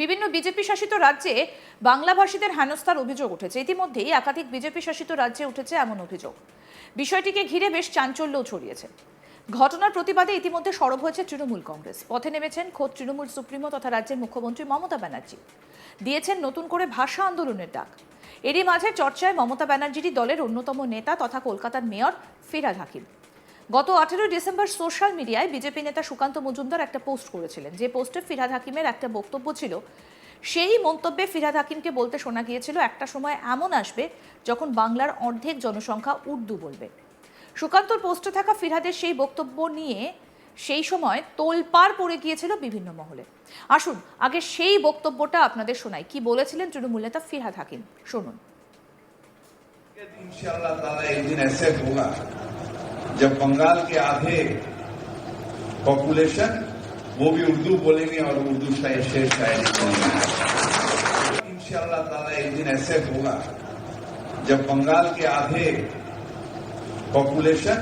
বিভিন্ন বিজেপি শাসিত রাজ্যে বাংলাভাষীদের হেনস্থার অভিযোগ উঠেছে। ইতিমধ্যেই একাধিক বিজেপি শাসিত রাজ্যে উঠেছে এমন অভিযোগ। বিষয়টিকে ঘিরে বেশ চাঞ্চল্যও ছড়িয়েছে। ঘটনার প্রতিবাদে ইতিমধ্যে সরব হয়েছে তৃণমূল কংগ্রেস। পথে নেমেছেন খোদ তৃণমূল সুপ্রিমো তথা রাজ্যের মুখ্যমন্ত্রী মমতা ব্যানার্জি। দিয়েছেন নতুন করে ভাষা আন্দোলনের ডাক। এরই মাঝে চর্চায় মমতা ব্যানার্জিরই দলের অন্যতম নেতা তথা কলকাতার মেয়র ফিরাদ হাকিম। গত আঠেরোই ডিসেম্বর সোশ্যাল মিডিয়ায় বিজেপি নেতা সুকান্ত মজুমদার একটা পোস্ট করেছিলেন। যে পোস্টে ফিরাদ হাকিমের একটা বক্তব্য ছিল, সেই মন্তব্যে ফিরাদ হাকিমকে বলতে শোনা গিয়েছিল, একটা সময় এমন আসবে যখন বাংলার অর্ধেক জনসংখ্যা উর্দু বলবে। সুকান্তর পোস্টে থাকা ফিরহাদের সেই বক্তব্য নিয়ে সেই সময় তোলপাড় পড়ে গিয়েছিল বিভিন্ন মহলে। আসুন, আগে সেই বক্তব্যটা আপনাদের শোনাই। কি বলেছিলেন তৃণমূল নেতা ফিরাদ হাকিম? শুনুন। जब बंगाल के आधे पॉपुलेशन वो भी उर्दू बोलेंगे और उर्दू शायद शेर शायरी बोलेंगे। इंशाल्लाह ताला एक दिन ऐसे होगा, जब बंगाल के आधे पॉपुलेशन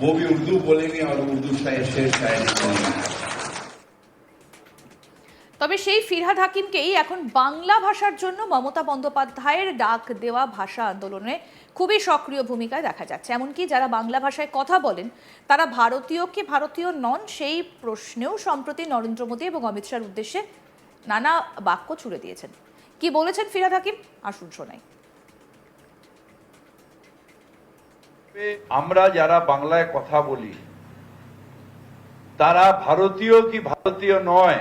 वो भी उर्दू बोलेंगे और उर्दू शायद शेर शायरी करेंगे তবে সেই ফিরহাদ হাকিমকেই এখন বাংলা ভাষার জন্য মমতা বন্দ্যোপাধ্যায়ের ডাক দেওয়া ভাষা আন্দোলনে খুবই সক্রিয় ভূমিকায় দেখা যাচ্ছে। এমনকি যারা বাংলা ভাষায় কথা বলেন, তারা ভারতীয় কি ভারতীয় নন সেই প্রশ্নেও সম্প্রতি নরেন্দ্র মোদী এবং অমিত শাহর উদ্দেশ্যে নানা বাক্য ছুড়ে দিয়েছেন। কি বলেছেন ফিরহাদ হাকিম? আসুন শোনাই। আমরা যারা বাংলায় কথা বলি, তারা ভারতীয় কি ভারতীয় নয়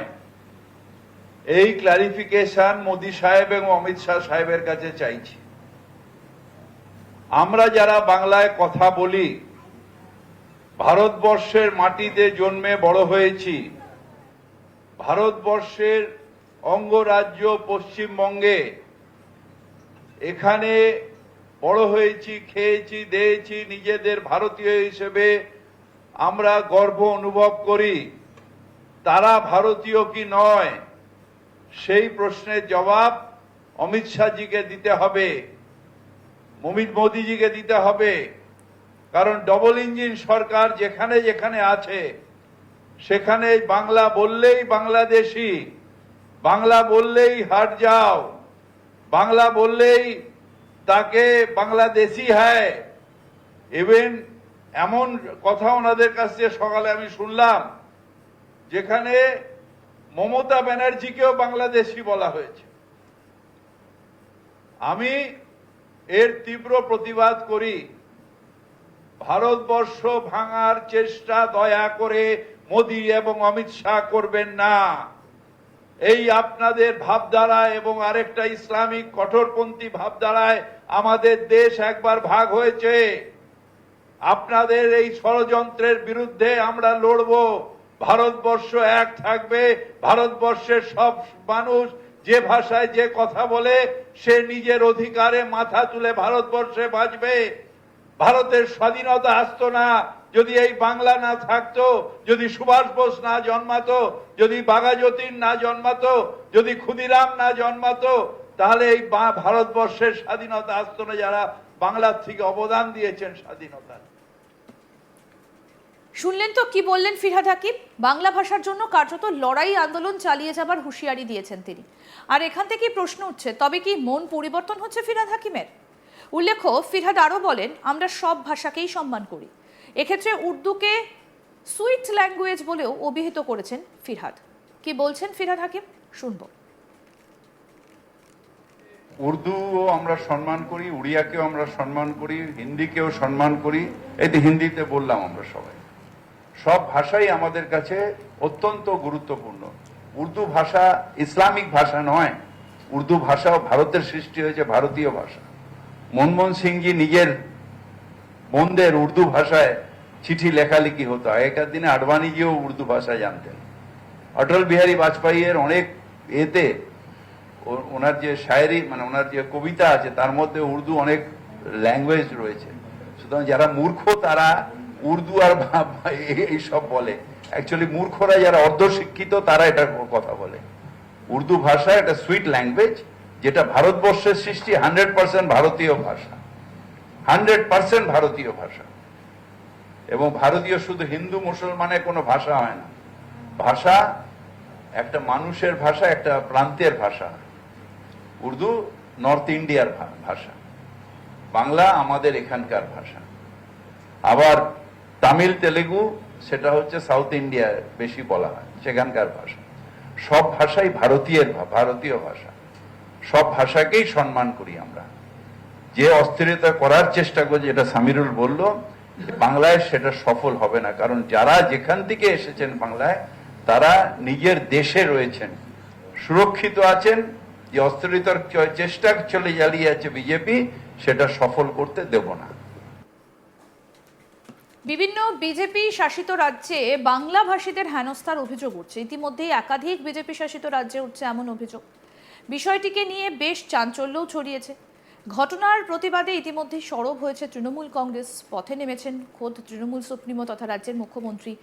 এই ক্লারিফিকেশন মোদি সাহেব এবং অমিত শাহ সাহেবের কাছে চাইছি। আমরা যারা বাংলায় কথা বলি, ভারতবর্ষের মাটিতে জন্মে বড় হয়েছি, ভারতবর্ষের অঙ্গরাজ্য পশ্চিমবঙ্গে এখানে বড় হয়েছি, খেয়েছি, দিয়েছি, নিজেদের ভারতীয় হিসেবে আমরা গর্ব অনুভব করি। তারা ভারতীয় কি নয়? সেই প্রশ্নের জবাব অমিত শাহজিকে দিতে হবে মমিত মোদিজিকে দিতে হবে। কারণ ডবল ইঞ্জিন সরকার যেখানে যেখানে আছে, সেখানে বাংলা বললেই বাংলাদেশি, বাংলা বললেই হাট যাও, বাংলা বললেই তাকে বাংলাদেশি হ্যায়। ইভেন এমন কথা ওনাদের কাছ সকালে আমি শুনলাম, যেখানে মমতা ব্যানার্জিকেও বাংলাদেশি বলা হয়েছে। আমি এর তীব্র প্রতিবাদ করি। ভারতবর্ষ ভাঙার চেষ্টা দয়া করে মোদি এবং অমিত শাহ করবেন না। এই আপনাদের ভাবধারা এবং আরেকটা ইসলামিক কঠোরপন্থী ভাবধারায় আমাদের দেশ একবার ভাগ হয়েছে। আপনাদের এই ষড়যন্ত্রের বিরুদ্ধে আমরা লড়ব। ভারতবর্ষ এক থাকবে, ভারতবর্ষের সব মানুষ যে ভাষায় যে কথা বলে, সে নিজের অধিকারে মাথা তুলে ভারতবর্ষে বাঁচবে। ভারতের স্বাধীনতা আসতো না, যদি এই বাংলা না থাকতো, যদি সুভাষ বোস না জন্মাতো, যদি বাঘাযতীন না জন্মাতো, যদি ক্ষুদিরাম না জন্মাতো, তাহলে এই ভারতবর্ষের স্বাধীনতা আসতো না যারা বাংলার থেকে অবদান দিয়েছেন স্বাধীনতার। শুনলেন তো কি বললেন ফিরহাদ হাকিম? বাংলা ভাষার জন্য কার্যত লড়াই আন্দোলন চালিয়ে যাবার হুঁশিয়ারি দিয়েছেন তিনি। আর এখান থেকেই প্রশ্ন উঠছে, তবে কি মন পরিবর্তন হচ্ছে ফিরহাদ হাকিমের? উল্লেখ্য, ফিরহাদ আরও বলেন, আমরা সব ভাষাকেই সম্মান করি। এক্ষেত্রে উর্দুকে সুইট ল্যাঙ্গুয়েজ বলেও অভিহিত করেছেন ফিরহাদ। কি বলছেন ফিরহাদ হাকিম? শুনব। উর্দুও আমরা সম্মান করি, উড়িয়াকেও আমরা সম্মান করি, হিন্দিকেও সম্মান করি। এই হিন্দিতে বললাম আমরা সবাই। সব ভাষাই আমাদের কাছে অত্যন্ত গুরুত্বপূর্ণ। উর্দু ভাষা ইসলামিক ভাষা নয়, উর্দু ভাষাও ভারতের সৃষ্টি হয়েছে ভারতীয় ভাষা। মনমোহন সিংজি নিজের বোনদের উর্দু ভাষায় চিঠি লেখালেখি হতো, আগেকার দিনে আডবাণীজিও উর্দু ভাষা জানতেন। অটল বিহারী বাজপেয়ীর অনেক এতে ওনার যে শায়েরি মানে ওনার যে কবিতা আছে, তার মধ্যে উর্দু অনেক ল্যাঙ্গুয়েজ রয়েছে। সুতরাং যারা মূর্খ, তারা উর্দু আর এইসব বলে। অ্যাকচুয়ালি মূর্খরা যারা অর্ধশিক্ষিত, তারা এটা কথা বলে। উর্দু ভাষা একটা সুইট ল্যাঙ্গুয়েজ যেটা ভারতবর্ষের সৃষ্টি হান্ড্রেড পার্সেন্ট ভারতীয় ভাষা। হান্ড্রেড পার্সেন্ট ভারতীয় ভাষা। এবং ভারতীয় শুধু হিন্দু, মুসলমানের কোনো ভাষা হয় না। ভাষা একটা মানুষের ভাষা, একটা প্রান্তের ভাষা। উর্দু নর্থ ইন্ডিয়ার ভাষা। বাংলা আমাদের এখানকার ভাষা। আবার তামিল, তেলেগু, সেটা হচ্ছে সাউথ ইন্ডিয়ার বেশি বলা হয়, সেখানকার ভাষা। সব ভাষাই ভারতীয় ভারতীয় ভাষা। সব ভাষাকেই সম্মান করি আমরা। যে অস্থিরতা করার চেষ্টা করছে, যেটা সামিরুল বলল বাংলায় সেটা সফল হবে না। কারণ যারা যেখান থেকে এসেছেন বাংলায়, তারা নিজের দেশে রয়েছেন। সুরক্ষিত আছেন, যে অস্থিরতার চেষ্টা চলে জ্বালিয়ে আছে বিজেপি, সেটা সফল করতে দেব না। বিভিন্ন বিজেপি শাসিত রাজ্যে বাংলা ভাষীদের হেনস্থার অভিযোগ উঠছে। ইতিমধ্যেই একাধিক বিজেপি শাসিত রাজ্যে উঠছে এমন অভিযোগ। বিষয়টিকে নিয়ে বেশ চাঞ্চল্যও ছড়িয়েছে। ঘটনার প্রতিবাদে ইতিমধ্যে সরব হয়েছে তৃণমূল কংগ্রেস। পথে নেমেছেন খোদ তৃণমূল সুপ্রিমো তথা রাজ্যের মুখ্যমন্ত্রী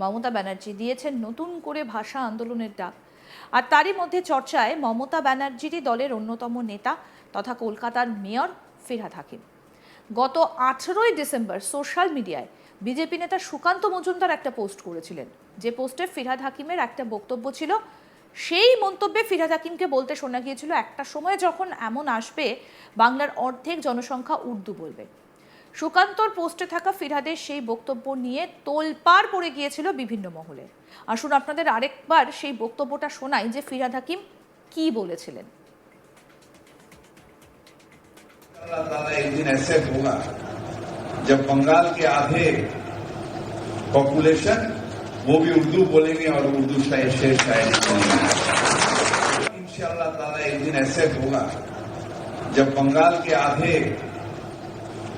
মমতা ব্যানার্জি। দিয়েছেন নতুন করে ভাষা আন্দোলনের ডাক। আর তারই মধ্যে চর্চায় মমতা ব্যানার্জিরই দলের অন্যতম নেতা তথা কলকাতার মেয়র ফিরহাদ হাকিম। গত আঠেরোই ডিসেম্বর সোশ্যাল মিডিয়ায় বিজেপি নেতা সুকান্ত মজুমদার একটা পোস্ট করেছিলেন। যে পোস্টে ফিরহাদ হাকিমের একটা বক্তব্য ছিল, সেই মন্তব্যে ফিরহাদ হাকিমকে বলতে শোনা গিয়েছিল, একটা সময় যখন এমন আসবে, বাংলার অর্ধেক জনসংখ্যা উর্দু বলবে। সুকান্তর পোস্টে থাকা ফিরহাদের সেই বক্তব্য নিয়ে তোলপাড় পড়ে গিয়েছিল বিভিন্ন মহলে। আসুন আপনাদের আরেকবার সেই বক্তব্যটা শোনাই, যে ফিরহাদ হাকিম কি বলেছিলেন। जब बंगाल के आधे पॉपुलेशन वो भी उर्दू बोलेंगे और उर्दू शायद शेर शायद इंशाल्लाह ताला एक दिन ऐसे होगा, जब बंगाल के आधे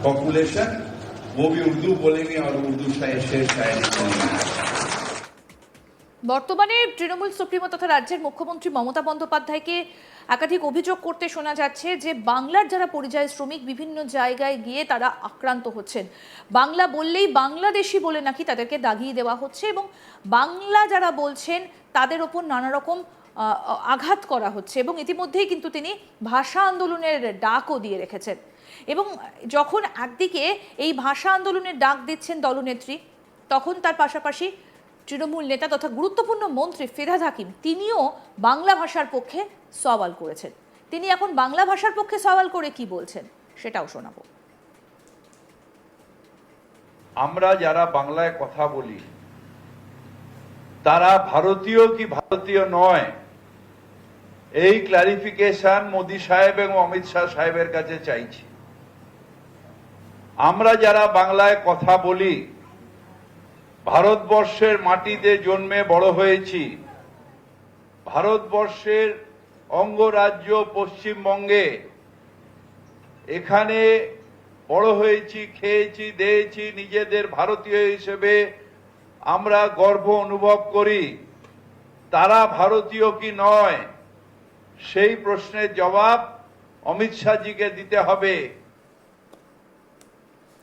पॉपुलेशन वो भी उर्दू बोलेंगे और उर्दू शायद शेर शायद বর্তমানে তৃণমূল সুপ্রিমো তথা রাজ্যের মুখ্যমন্ত্রী মমতা বন্দ্যোপাধ্যায়কে একাধিক অভিযোগ করতে শোনা যাচ্ছে যে বাংলার যারা পরিযায়ী শ্রমিক বিভিন্ন জায়গায় গিয়ে তারা আক্রান্ত হচ্ছেন। বাংলা বললেই বাংলাদেশি বলে নাকি তাদেরকে দাগিয়ে দেওয়া হচ্ছে এবং বাংলা যারা বলছেন তাদের ওপর নানা রকম আঘাত করা হচ্ছে এবং ইতিমধ্যেই কিন্তু তিনি ভাষা আন্দোলনের ডাকও দিয়ে রেখেছেন। এবং যখন একদিকে এই ভাষা আন্দোলনের ডাক দিচ্ছেন দলনেত্রী, তখন তার পাশাপাশি তৃণমূল নেতা তথা গুরুত্বপূর্ণ মন্ত্রী ফিরহাদ হাকিম, তিনিও বাংলা ভাষার পক্ষে সওয়াল করেছেন। তিনি এখন বাংলা ভাষার পক্ষে সওয়াল করে কি বলছেন, সেটাও শোনাবো। আমরা যারা বাংলায় কথা বলি, তারা ভারতীয় কি ভারতীয় নয়? এই ক্লারিফিকেশন মোদি সাহেব এবং অমিত শাহ সাহেবের কাছে চাইছি। আমরা যারা বাংলায় কথা বলি ভারতবর্ষের মাটিতে জন্মে বড় হয়েছি। ভারতবর্ষের অঙ্গরাজ্য পশ্চিমবঙ্গে এখানে বড় হয়েছি, খেয়েছি, দিয়েছি, নিজেদের ভারতীয় হিসেবে আমরা গর্ব অনুভব করি। তারা ভারতীয় কি নয়? সেই প্রশ্নের জবাব অমিত শাহজিকে দিতে হবে।